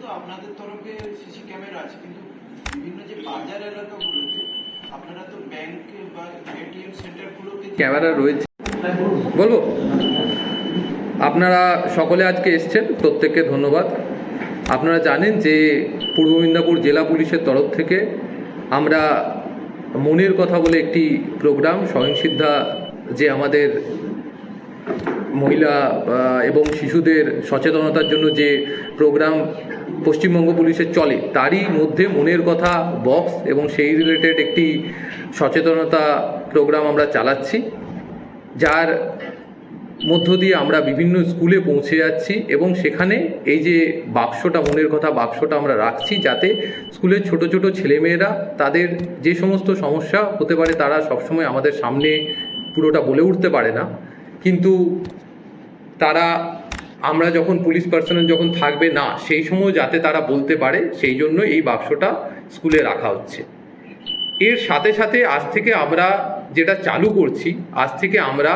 তো আপনাদের তরফে সিসি ক্যামেরা আছে, কিন্তু বিভিন্ন যে বাজার এলাকাগুলোতে আপনারা তো ব্যাংক বা এটিএম সেন্টারগুলোতে ক্যামেরা রয়েছে। বলব? আপনারা সকলে আজকে এসছেন, প্রত্যেককে ধন্যবাদ। আপনারা জানেন যে পূর্ব মেদিনীপুর জেলা পুলিশের তরফ থেকে আমরা মনের কথা বলে একটি প্রোগ্রাম স্বয়ংসিদ্ধা যে আমাদের মহিলা এবং শিশুদের সচেতনতার জন্য যে প্রোগ্রাম পশ্চিমবঙ্গ পুলিশের চলে, তারই মধ্যে মনের কথা বক্স এবং সেই রিলেটেড একটি সচেতনতা প্রোগ্রাম আমরা চালাচ্ছি, যার মধ্য দিয়ে আমরা বিভিন্ন স্কুলে পৌঁছে যাচ্ছি এবং সেখানে এই যে বাক্সটা, মনের কথা বাক্সটা আমরা রাখছি যাতে স্কুলের ছোট ছোট ছেলেমেয়েরা, তাদের যে সমস্ত সমস্যা হতে পারে, তারা সবসময় আমাদের সামনে পুরোটা বলে উঠতে পারে না। কিন্তু তারা আমরা যখন পুলিশ পার্সোনাল যখন থাকবে, না, সেই সময় যাতে তারা বলতে পারে, সেই জন্য এই বাক্সটা স্কুলে রাখা হচ্ছে। এর সাথে সাথে আজ থেকে আমরা যেটা চালু করছি, আজ থেকে আমরা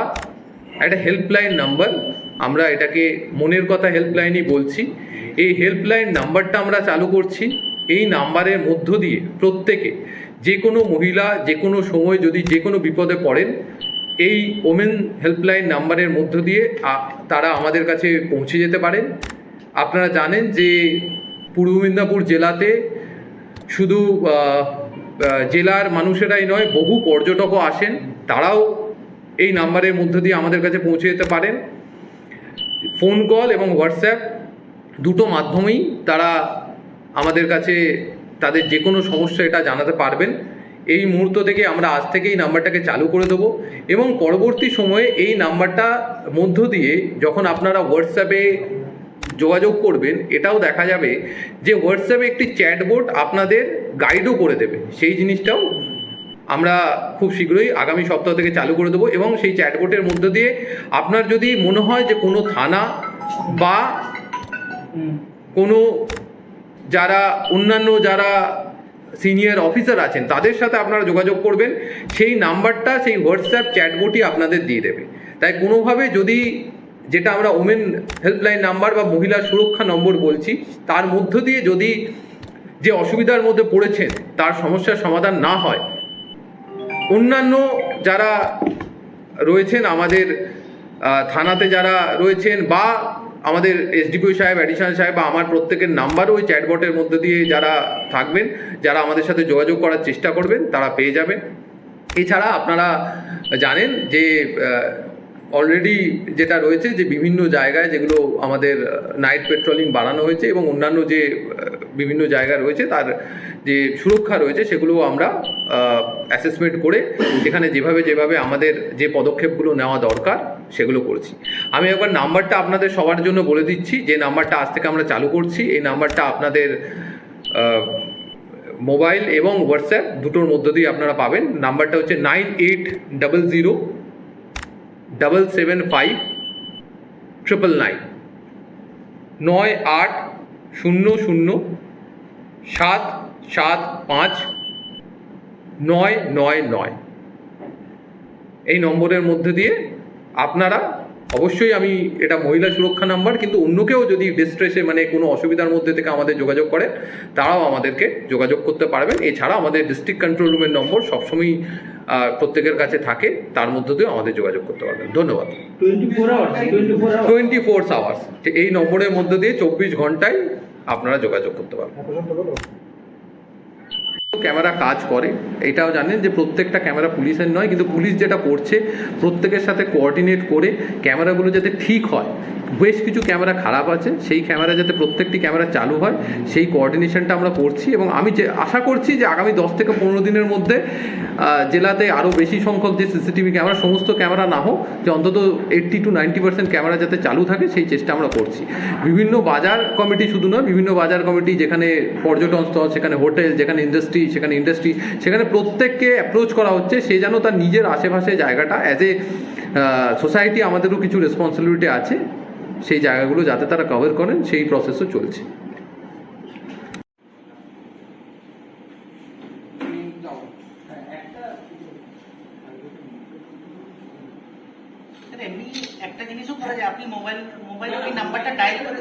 একটা হেল্পলাইন নাম্বার আমরা এটাকে মনের কথা হেল্পলাইনই বলছি। এই হেল্পলাইন নাম্বারটা আমরা চালু করছি, এই নাম্বারের মধ্য দিয়ে প্রত্যেকে, যে কোনো মহিলা, যে কোনো সময় যদি যে কোনো বিপদে পড়েন এই ওমেন হেল্পলাইন নাম্বারের মধ্য দিয়ে তারা আমাদের কাছে পৌঁছে যেতে পারেন। আপনারা জানেন যে পূর্ব মেদিনীপুর জেলাতে শুধু জেলার মানুষেরাই নয়, বহু পর্যটকও আসেন। তারাও এই নাম্বারের মধ্য দিয়ে আমাদের কাছে পৌঁছে যেতে পারেন। ফোন কল এবং হোয়াটসঅ্যাপ দুটো মাধ্যমেই তারা আমাদের কাছে তাদের যে কোনো সমস্যা এটা জানাতে পারবেন। এই মুহূর্ত থেকে আমরা আজ থেকে এই নাম্বারটাকে চালু করে দেবো এবং পরবর্তী সময়ে এই নাম্বারটা মধ্য দিয়ে যখন আপনারা হোয়াটসঅ্যাপে যোগাযোগ করবেন এটাও দেখা যাবে যে হোয়াটসঅ্যাপে একটি চ্যাটবোর্ড আপনাদের গাইডও করে দেবে। সেই জিনিসটাও আমরা খুব শীঘ্রই আগামী সপ্তাহ থেকে চালু করে দেবো এবং সেই চ্যাটবোর্ডের মধ্য দিয়ে আপনার যদি মনে হয় যে কোনো থানা বা কোনো যারা অন্যান্য যারা সিনিয়র অফিসার আছেন, তাদের সাথে আপনারা যোগাযোগ করবেন। সেই নাম্বারটা, সেই হোয়াটসঅ্যাপ চ্যাটবোর্ডই আপনাদের দিয়ে দেবে। তাই কোনোভাবে যদি যেটা আমরা ওমেন হেল্পলাইন নাম্বার বা মহিলা সুরক্ষা নম্বর বলছি, তার মধ্য দিয়ে যদি যে অসুবিধার মধ্যে পড়েছেন, তার সমস্যার সমাধান না হয়, অন্যান্য যারা রয়েছেন আমাদের থানাতে যারা রয়েছেন বা আমাদের এসডিপিও সাহেব অ্যাডিশনাল সাহেব বা আমার প্রত্যেকের নাম্বারও ওই চ্যাটবটের মধ্যে দিয়ে যারা থাকবেন, যারা আমাদের সাথে যোগাযোগ করার চেষ্টা করবেন, তারা পেয়ে যাবেন। এছাড়া আপনারা জানেন যে অলরেডি যেটা রয়েছে যে বিভিন্ন জায়গায় যেগুলো আমাদের নাইট পেট্রোলিং বাড়ানো হয়েছে এবং অন্যান্য যে বিভিন্ন জায়গা রয়েছে তার যে সুরক্ষা রয়েছে সেগুলো আমরা অ্যাসেসমেন্ট করে, সেখানে যেভাবে যেভাবে আমাদের যে পদক্ষেপগুলো নেওয়া দরকার সেগুলো করছি। আমি একবার নাম্বারটা আপনাদের সবার জন্য বলে দিচ্ছি। যে নাম্বারটা আজ থেকে আমরা চালু করছি, এই নাম্বারটা আপনাদের মোবাইল এবং হোয়াটসঅ্যাপ দুটোর মধ্য দিয়ে আপনারা পাবেন। নাম্বারটা হচ্ছে nine eight double zero double seven five triple nine. নয় আট শূন্য শূন্য সাত সাত পাঁচ নয় নয় নয়। এই নম্বরের মধ্যে দিয়ে আপনারা অবশ্যই আমি এটা মহিলা সুরক্ষা নাম্বার কিন্তু অন্য কেউ যদি ডিস্ট্রেসে মানে কোনো অসুবিধার মধ্যে থেকে আমাদের যোগাযোগ করে তারাও আমাদেরকে যোগাযোগ করতে পারবেন। এছাড়া আমাদের ডিস্ট্রিক্ট কন্ট্রোল রুমের নম্বর সবসময়ই প্রত্যেকের কাছে থাকে তার মধ্য দিয়েও আমাদের যোগাযোগ করতে পারবেন। ধন্যবাদ। টোয়েন্টি ফোর আওয়ার্স এই নম্বরের মধ্যে দিয়ে চব্বিশ ঘন্টায় আপনারা যোগাযোগ করতে পারবেন। ক্যামেরা কাজ করে, এটাও জানেন যে প্রত্যেকটা ক্যামেরা পুলিশের নয়, কিন্তু পুলিশ যেটা করছে, প্রত্যেকের সাথে কোঅর্ডিনেট করে ক্যামেরাগুলো যাতে ঠিক হয়। বেশ কিছু ক্যামেরা খারাপ আছে, সেই ক্যামেরা যাতে প্রত্যেকটি ক্যামেরা চালু হয়, সেই কোঅর্ডিনেশনটা আমরা করছি এবং আমি যে, আশা করছি যে আগামী দশ থেকে পনেরো দিনের মধ্যে জেলাতে আরও বেশি সংখ্যক যে সিসিটিভি ক্যামেরা, সমস্ত ক্যামেরা না হোক, যে অন্তত eighty two ninety percent camera যাতে চালু থাকে, সেই চেষ্টা আমরা করছি। বিভিন্ন বাজার কমিটি শুধু নয়, বিভিন্ন বাজার কমিটি যেখানে পর্যটন স্থল, সেখানে হোটেল, যেখানে ইন্ডাস্ট্রি সেখানে ইন্ডাস্ট্রি সেখানে প্রত্যেককে অ্যাপ্রোচ করা হচ্ছে সে যেন তার নিজের আশেপাশে জায়গাটা অ্যাজ এ সোসাইটি আমাদেরও কিছু রেসপন্সিবিলিটি আছে সেই জায়গাগুলো যাতে তারা কভার করেন সেই প্রসেসও চলছে। স্যার, এমনি একটা জিনিসও করা যায় আপনি মোবাইল মোবাইলে নাম্বারটা ডায়াল করে